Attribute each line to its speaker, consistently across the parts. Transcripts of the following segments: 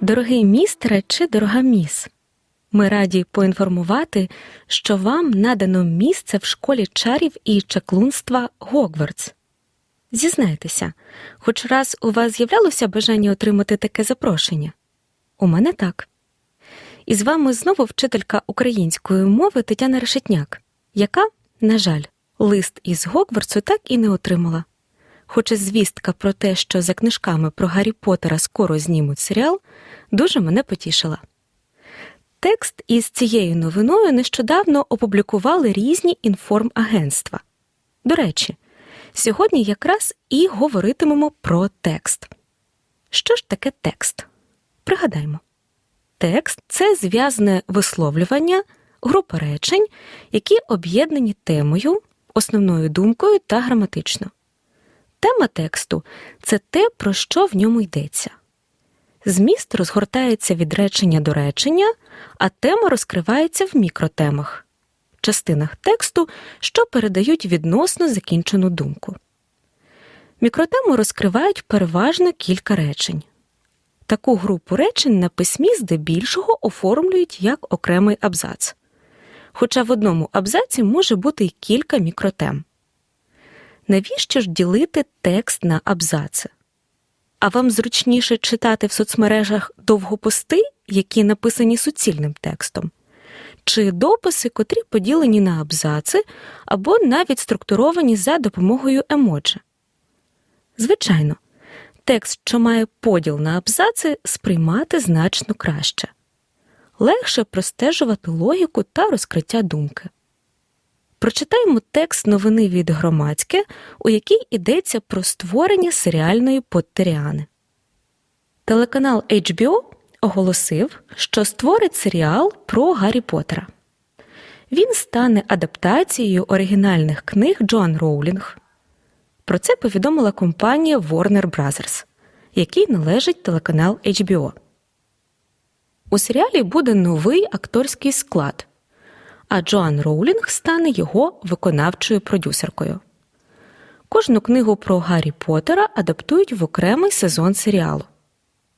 Speaker 1: Дорогий містере чи дорога міс, ми раді поінформувати, що вам надано місце в школі чарів і чаклунства Гогвартс. Зізнайтеся, хоч раз у вас з'являлося бажання отримати таке запрошення? У мене так. І з вами знову вчителька української мови Тетяна Решетняк, яка, на жаль, лист із Гогвартсу так і не отримала. Хоча звістка про те, що за книжками про Гаррі Поттера скоро знімуть серіал, дуже мене потішила. Текст із цією новиною нещодавно опублікували різні інформагентства. До речі, сьогодні якраз і говоритимемо про текст. Що ж таке текст? Пригадаймо. Текст це зв'язне висловлювання, група речень, які об'єднані темою, основною думкою та граматично. Тема тексту це те, про що в ньому йдеться. Зміст розгортається від речення до речення, а тема розкривається в мікротемах, частинах тексту, що передають відносно закінчену думку. Мікротему розкривають переважно кілька речень. Таку групу речень на письмі здебільшого оформлюють як окремий абзац. Хоча в одному абзаці може бути й кілька мікротем. Навіщо ж ділити текст на абзаци? А вам зручніше читати в соцмережах довгопости, які написані суцільним текстом, чи дописи, котрі поділені на абзаци або навіть структуровані за допомогою емоджі? Звичайно, текст, що має поділ на абзаци, сприймати значно краще, легше простежувати логіку та розкриття думки. Прочитаємо текст новини від громадське, у якій йдеться про створення серіальної Поттеріани. Телеканал HBO оголосив, що створить серіал про Гаррі Поттера. Він стане адаптацією оригінальних книг Джоан Роулінг. Про це повідомила компанія Warner Bros., якій належить телеканал HBO. У серіалі буде новий акторський склад а Джоан Роулінг стане його виконавчою продюсеркою. Кожну книгу про Гаррі Поттера адаптують в окремий сезон серіалу.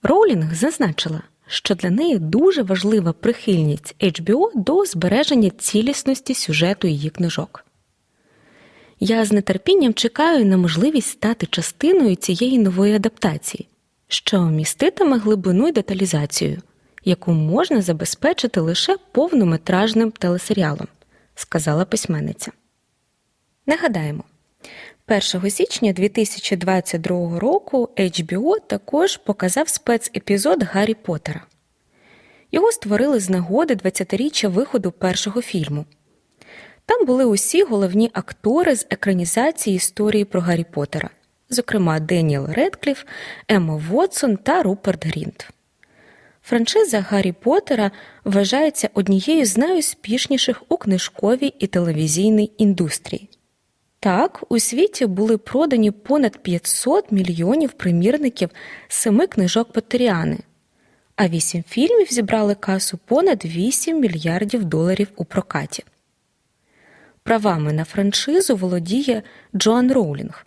Speaker 1: Роулінг зазначила, що для неї дуже важлива прихильність HBO до збереження цілісності сюжету її книжок. Я з нетерпінням чекаю на можливість стати частиною цієї нової адаптації, що міститиме глибину й деталізацію, яку можна забезпечити лише повнометражним телесеріалом, сказала письменниця. Нагадаємо, 1 січня 2022 року HBO також показав спецепізод Гаррі Поттера. Його створили з нагоди 20-річчя виходу першого фільму. Там були усі головні актори з екранізації історії про Гаррі Поттера, зокрема Деніел Редкліф, Емма Вотсон та Руперт Грінт. Франшиза Гаррі Поттера вважається однією з найуспішніших у книжковій і телевізійній індустрії. Так, у світі були продані понад 500 мільйонів примірників семи книжок Поттеріани, а вісім фільмів зібрали касу понад 8 мільярдів доларів у прокаті. Правами на франшизу володіє Джоан Роулінг,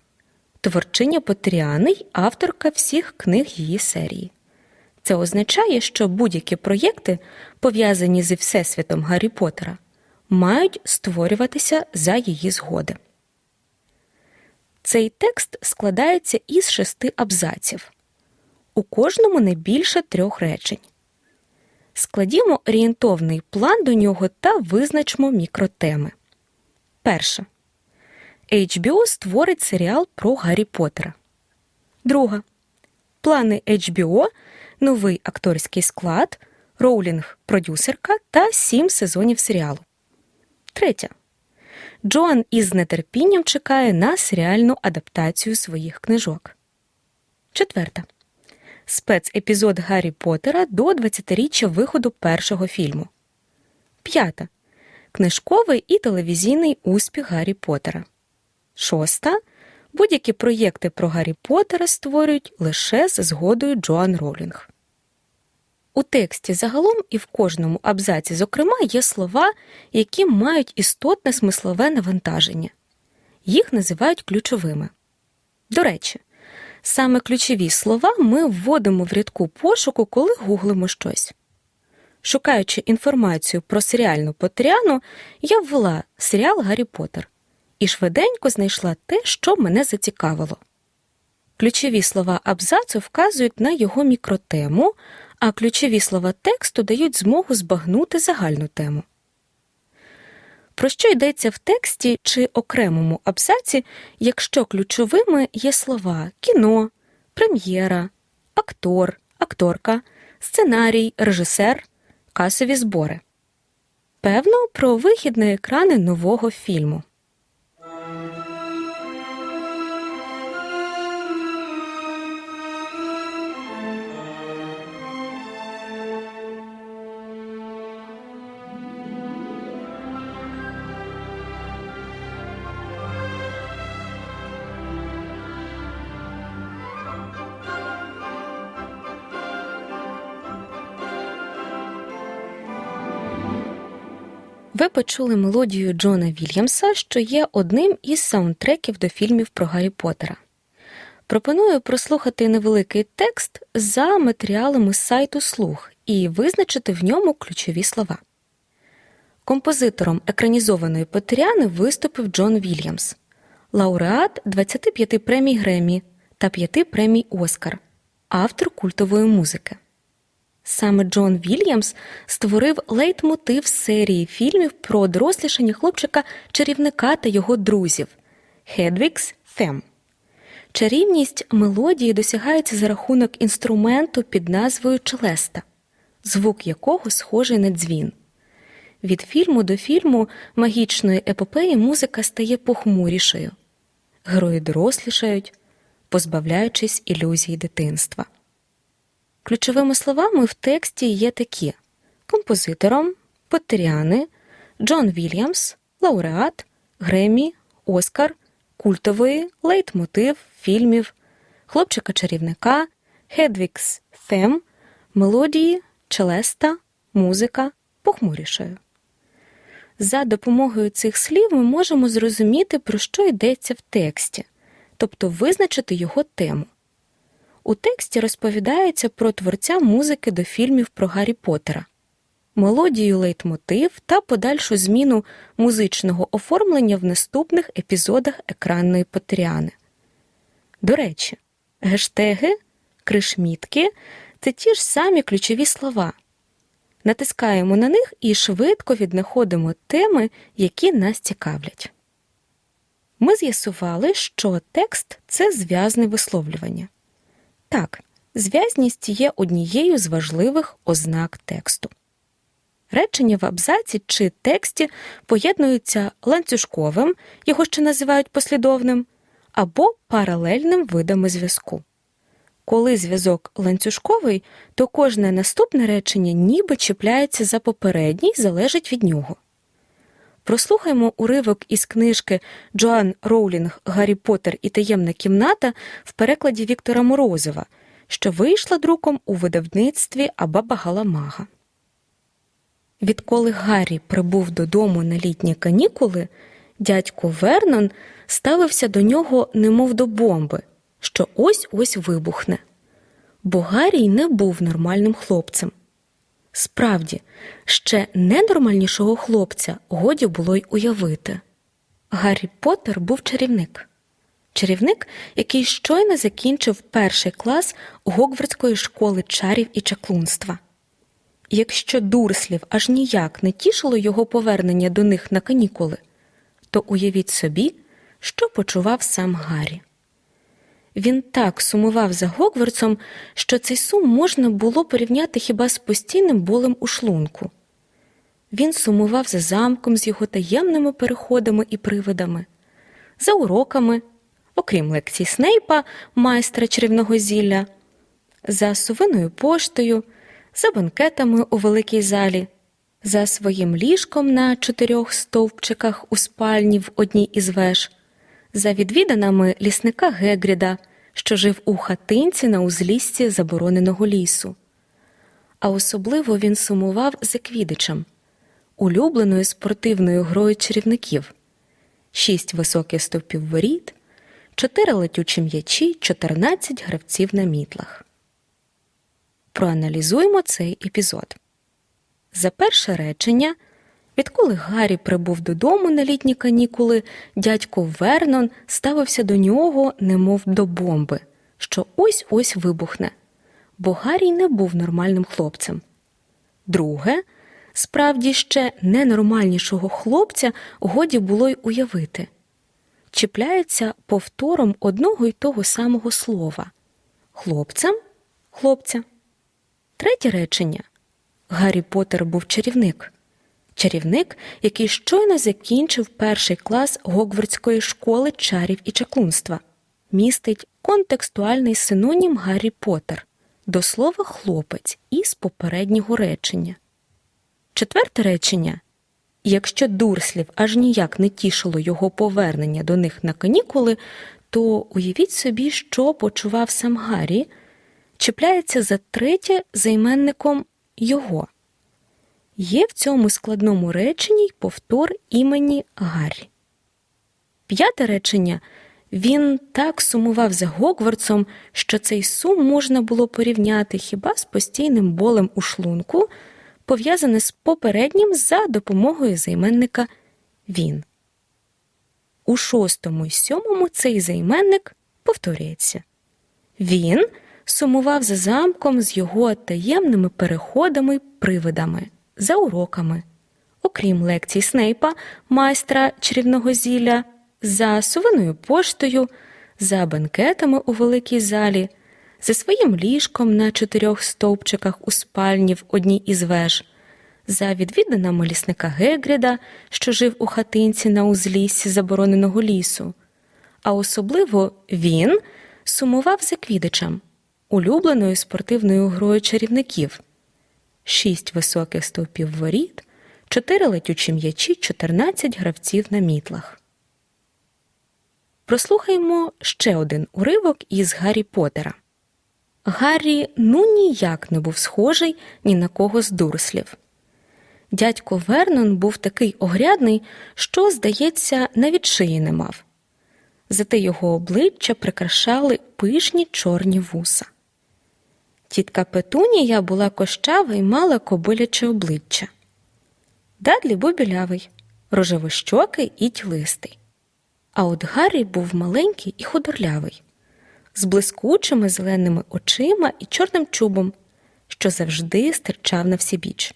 Speaker 1: творчиня Поттеріани й авторка всіх книг її серії. Це означає, що будь-які проєкти, пов'язані зі Всесвітом Гаррі Поттера, мають створюватися за її згоди. Цей текст складається із шести абзаців, у кожному не більше трьох речень. Складімо орієнтовний план до нього та визначмо мікротеми. Перше. HBO створить серіал про Гаррі Поттера. Друга. Плани HBO новий акторський склад, Роулінг продюсерка та сім сезонів серіалу. Третя. Джоан із нетерпінням чекає на серіальну адаптацію своїх книжок. Четверта. Спецепізод Гаррі Поттера до 20-річчя виходу першого фільму. П'ята. Книжковий і телевізійний успіх Гаррі Поттера. Шоста. Будь-які проєкти про Гаррі Поттера створюють лише за згодою Джоан Ролінг. У тексті загалом і в кожному абзаці, зокрема, є слова, які мають істотне смислове навантаження. Їх називають ключовими. До речі, саме ключові слова ми вводимо в рядку пошуку, коли гуглимо щось. Шукаючи інформацію про серіальну Поттеріану, я ввела серіал Гаррі Поттер і швиденько знайшла те, що мене зацікавило. Ключові слова абзацу вказують на його мікротему, а ключові слова тексту дають змогу збагнути загальну тему. Про що йдеться в тексті чи окремому абзаці, якщо ключовими є слова кіно, прем'єра, актор, акторка, сценарій, режисер, касові збори? Певно, про вихід на екрани нового фільму. Ви почули мелодію Джона Вільямса, що є одним із саундтреків до фільмів про Гаррі Поттера. Пропоную прослухати невеликий текст за матеріалами сайту Слух і визначити в ньому ключові слова. Композитором екранізованої Поттеріани виступив Джон Вільямс, лауреат 25 премій Гремі та 5 премій Оскар, автор культової музики. Саме Джон Вільямс створив лейтмотив серії фільмів про дорослішання хлопчика чарівника та його друзів Hedwig's Theme. Чарівність мелодії досягається за рахунок інструменту під назвою Челеста, звук якого схожий на дзвін. Від фільму до фільму магічної епопеї музика стає похмурішою. Герої дорослішають, позбавляючись ілюзії дитинства. Ключовими словами в тексті є такі: композитором, Поттеріани, Джон Вільямс, лауреат, Гремі, Оскар, культовий лейтмотив фільмів, хлопчика-чарівника, Hedwig's Theme, мелодії, челеста, музика, похмурішою. За допомогою цих слів ми можемо зрозуміти, про що йдеться в тексті, тобто визначити його тему. У тексті розповідається про творця музики до фільмів про Гаррі Поттера, мелодію лейтмотив та подальшу зміну музичного оформлення в наступних епізодах екранної Поттеріани. До речі, гештеги, кришмітки це ті ж самі ключові слова. Натискаємо на них і швидко віднаходимо теми, які нас цікавлять. Ми з'ясували, що текст це зв'язне висловлювання. Так, зв'язність є однією з важливих ознак тексту. Речення в абзаці чи тексті поєднуються ланцюжковим, його ще називають послідовним, або паралельним видами зв'язку. Коли зв'язок ланцюжковий, то кожне наступне речення ніби чіпляється за попереднє й залежить від нього. Прослухаймо уривок із книжки Джоан Роулінг Гаррі Поттер і таємна кімната в перекладі Віктора Морозова, що вийшла друком у видавництві Абаба Галамага. Відколи Гаррі прибув додому на літні канікули, дядько Вернон ставився до нього немов до бомби, що ось ось вибухне. Бо Гаррій не був нормальним хлопцем. Справді, ще ненормальнішого хлопця годі було й уявити. Гаррі Поттер був чарівник. Чарівник, який щойно закінчив перший клас Гогвардської школи чарів і чаклунства. Якщо дурслів аж ніяк не тішило його повернення до них на канікули, то уявіть собі, що почував сам Гаррі. Він так сумував за Гогвардсом, що цей сум можна було порівняти хіба з постійним болем у шлунку. Він сумував за замком з його таємними переходами і привидами, за уроками, окрім лекцій Снейпа, майстра чарівного зілля, за сувиною поштою, за банкетами у великій залі, за своїм ліжком на чотирьох стовпчиках у спальні в одній із веж, за відвіданами лісника Гегріда, що жив у хатинці на узліссі забороненого лісу. А особливо він сумував за квідичем, улюбленою спортивною грою чарівників, шість високих стовпів воріт, чотири летючі м'ячі, 14 гравців на мітлах. Проаналізуємо цей епізод. За перше речення, відколи Гаррі прибув додому на літні канікули, дядько Вернон ставився до нього, немов до бомби, що ось ось вибухне, бо Гаррі не був нормальним хлопцем. Друге, справді ще ненормальнішого хлопця годі було й уявити. Чіпляється повтором одного й того самого слова хлопцем хлопця. Третє речення Гаррі Поттер був чарівник. Чарівник, який щойно закінчив перший клас Гогвардської школи чарів і чаклунства, містить контекстуальний синонім Гаррі Поттер до слова хлопець із попереднього речення. Четверте речення Якщо дурслів аж ніяк не тішило його повернення до них на канікули, то уявіть собі, що почував сам Гаррі, чіпляється за третє займенником його. Є в цьому складному реченні й повтор імені Гаррі. П'яте речення він так сумував за Гогвардсом, що цей сум можна було порівняти хіба з постійним болем у шлунку, пов'язане з попереднім за допомогою займенника він. У шостому і сьомому цей займенник повторюється. Він сумував за замком з його таємними переходами й привидами, за уроками, окрім лекцій Снейпа, майстра чарівного зілля, за сувиною поштою, за банкетами у великій залі, за своїм ліжком на чотирьох стовпчиках у спальні в одній із веж, за відвіданими лісника Гегріда, що жив у хатинці на узліссі забороненого лісу. А особливо він сумував за квідичем, улюбленою спортивною грою чарівників, шість високих стовпів воріт, чотири летючі м'ячі, 14 гравців на мітлах. Прослухаймо ще один уривок із Гаррі Поттера. Гаррі ну ніяк не був схожий ні на кого з дурслів. Дядько Вернон був такий огрядний, що, здається, навіть шиї не мав. Зате його обличчя прикрашали пишні чорні вуса. Тітка Петунія була кощава і мала кобиляче обличчя. Дадлі був білявий, рожевощокий і тілистий. А от Гаррі був маленький і худорлявий, з блискучими зеленими очима і чорним чубом, що завжди стирчав на всібіч.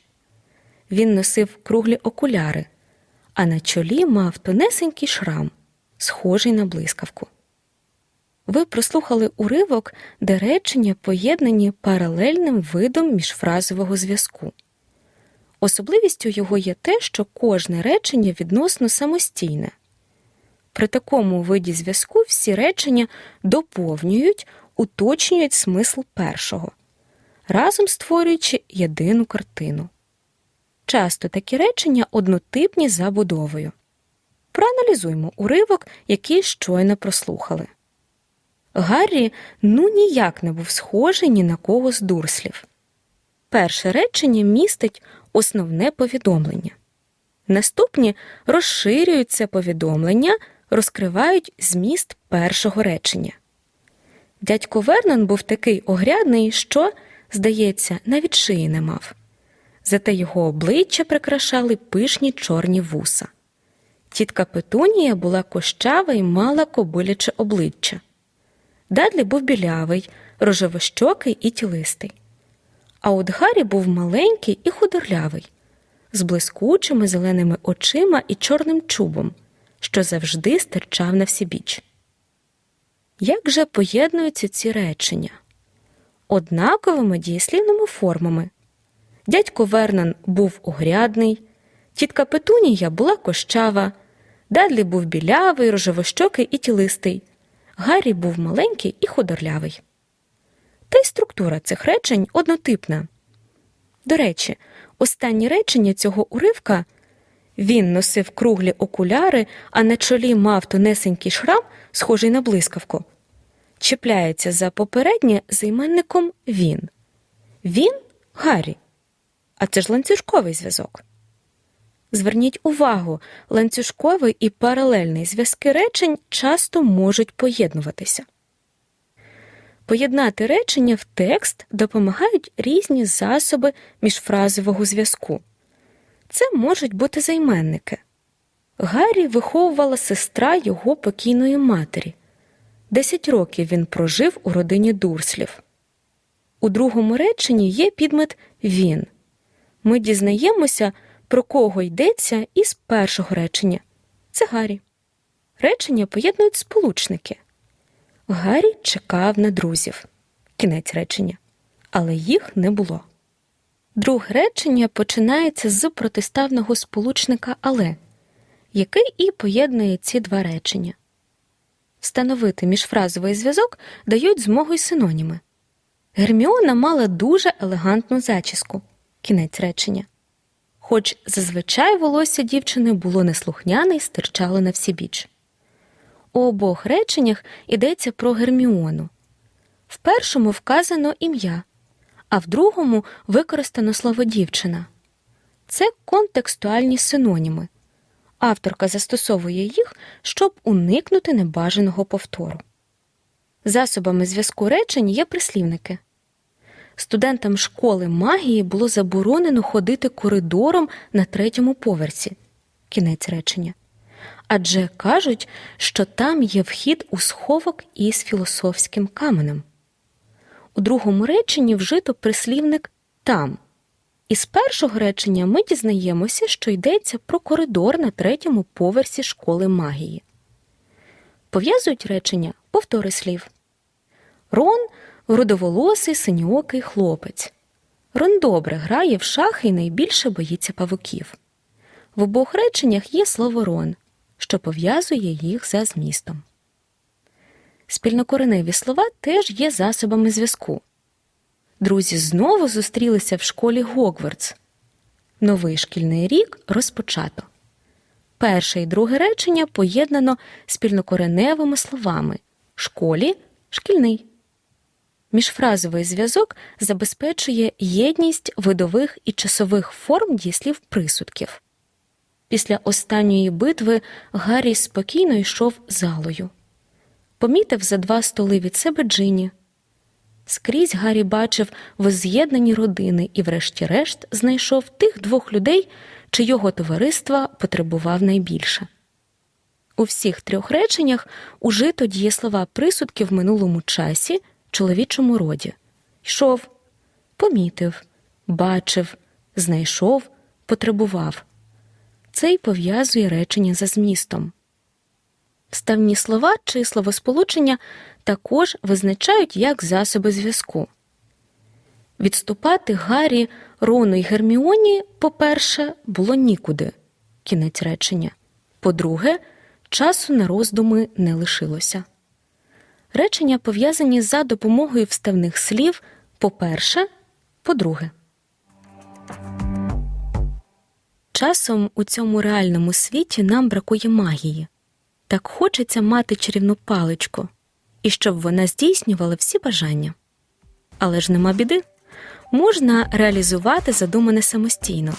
Speaker 1: Він носив круглі окуляри, а на чолі мав тонесенький шрам, схожий на блискавку. Ви прослухали уривок, де речення поєднані паралельним видом міжфразового зв'язку. Особливістю його є те, що кожне речення відносно самостійне. При такому виді зв'язку всі речення доповнюють, уточнюють смисл першого, разом створюючи єдину картину. Часто такі речення однотипні за будовою. Проаналізуємо уривок, який щойно прослухали. Гаррі ну ніяк не був схожий ні на кого з дурслів. Перше речення містить основне повідомлення. Наступні розширюють це повідомлення, розкривають зміст першого речення. Дядько Вернон був такий огрядний, що, здається, навіть шиї не мав. Зате його обличчя прикрашали пишні чорні вуса. Тітка Петунія була кощава і мала кобиляче обличчя. Дадлі був білявий, рожевощокий і тілистий. А от Гаррі був маленький і худорлявий, з блискучими зеленими очима і чорним чубом, що завжди стирчав на всібіч. Як же поєднуються ці речення? Однаковими дієслівними формами. Дядько Вернон був огрядний, тітка Петунія була кощава, Дадлі був білявий, рожевощокий і тілистий, Гаррі був маленький і худорлявий. Та й структура цих речень однотипна. До речі, останнє речення цього уривка він носив круглі окуляри, а на чолі мав тонесенький шрам, схожий на блискавку. Чіпляється за попереднє займенником він. Він Гаррі. А це ж ланцюжковий зв'язок. Зверніть увагу, ланцюжковий і паралельний зв'язки речень часто можуть поєднуватися. Поєднати речення в текст допомагають різні засоби міжфразового зв'язку. Це можуть бути займенники. Гаррі виховувала сестра його покійної матері. Десять років він прожив у родині Дурслів. У другому реченні є підмет він. Ми дізнаємося, про кого йдеться із першого речення. Це Гаррі. Речення поєднують сполучники. Гаррі чекав на друзів. Кінець речення. Але їх не було. Друге речення починається з протиставного сполучника але, який і поєднує ці два речення. Встановити міжфразовий зв'язок дають змогою синоніми. Герміона мала дуже елегантну зачіску. Кінець речення. Хоч зазвичай волосся дівчини було неслухняне і стирчало на всі біч. У обох реченнях йдеться про Герміону. В першому вказано ім'я, а в другому використано слово дівчина. Це контекстуальні синоніми. Авторка застосовує їх, щоб уникнути небажаного повтору. Засобами зв'язку речень є прислівники. Студентам школи магії було заборонено ходити коридором на третьому поверсі. Кінець речення. Адже кажуть, що там є вхід у сховок із філософським каменем. У другому реченні вжито прислівник там. Із першого речення ми дізнаємося, що йдеться про коридор на третьому поверсі школи магії. Пов'язують речення повтори слів. Рон рудоволосий синьокий хлопець. Рон добре грає в шахи і найбільше боїться павуків. В обох реченнях є слово рон, що пов'язує їх за змістом. Спільнокореневі слова теж є засобами зв'язку. Друзі знову зустрілися в школі Гогвардс. Новий шкільний рік розпочато. Перше і друге речення поєднано спільнокореневими словами школі шкільний. Міжфразовий зв'язок забезпечує єдність видових і часових форм дієслів присудків. Після останньої битви Гаррі спокійно йшов залою. Помітив за два столи від себе Джині. Скрізь Гаррі бачив возз'єднані родини і, врешті-решт, знайшов тих двох людей, чийого товариства потребував найбільше. У всіх трьох реченнях ужито дієслова присудки в минулому часі чоловічому роді йшов, помітив, бачив, знайшов, потребував. Це й пов'язує речення за змістом. Вставні слова чи словосполучення також визначають як засоби зв'язку. Відступати Гаррі, Рону й Герміоні, по-перше, було нікуди кінець речення. По-друге, часу на роздуми не лишилося. Речення пов'язані за допомогою вставних слів по-перше, по-друге. Часом у цьому реальному світі нам бракує магії. Так хочеться мати чарівну паличку, і щоб вона здійснювала всі бажання. Але ж нема біди. Можна реалізувати задумане самостійно.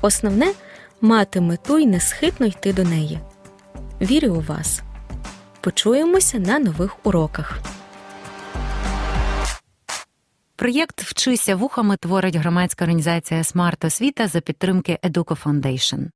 Speaker 1: Основне мати мету й несхитно йти до неї. Вірю у вас. Почуємося на нових уроках.
Speaker 2: Проєкт Вчися вухами творить громадська організація Смарт Освіта за підтримки Educo Foundation.